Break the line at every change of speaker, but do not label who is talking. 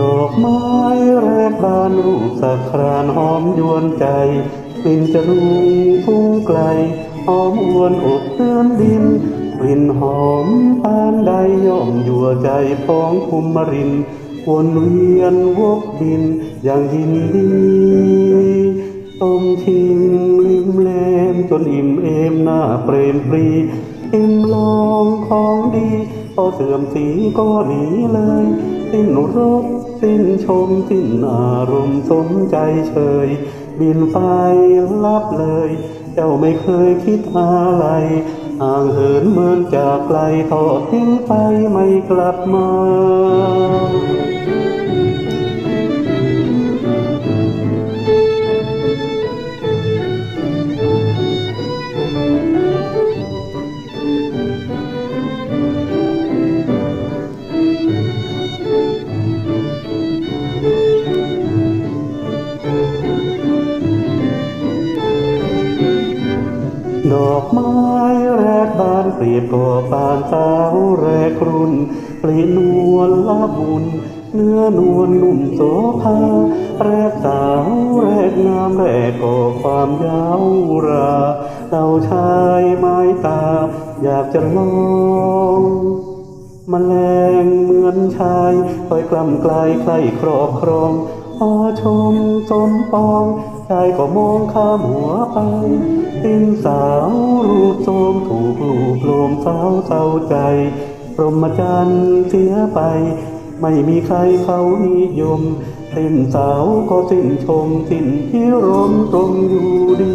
ดอกไม้แรกบานรูปสักครานหอมยวนใจกลิ่นจะรุงฟุ้งไกลหอมอวนอบเตือนดินกลิ่นหอมปานใดย่อมยั่วใจพองภูมิรินวนเวียนวกดินอย่างยินดีต้มชิมลิมแลมจนอิ่มเอมหน้าเปรมปรีอิ่มลองของดี พอเสื่อมสีก็หนีเลย สิ้นรสสิ้นชม สิ้นอารมณ์สมใจเฉย บินไปลับเลย เจ้าไม่เคยคิดอะไรห่างเหินเหมือนจากไกลทอดทิ้งไปไม่กลับมา ไม้แรกบานเปรียบก่อปานสาวแรกรุ่นปลีนวลละมุนเนื้อนวลนุ่มโสภาแรกสาวแรกงามแรกก่อความยาวราเราชายไม้ตา อยากจะลองมแมลงเหมือนชายคอยกล้ำไกลใครครอบครองพอชมสมปองชายก็มองข้ามหัวไปสิ้นสาว รูปโทมถูกลูกโลมสาวเศร้าใจพรหมจรรย์เสียไป ไม่มีใครเขานิยม สิ้นสาวก็สิ้นชมสิ้นพิรมตรงอยู่ดี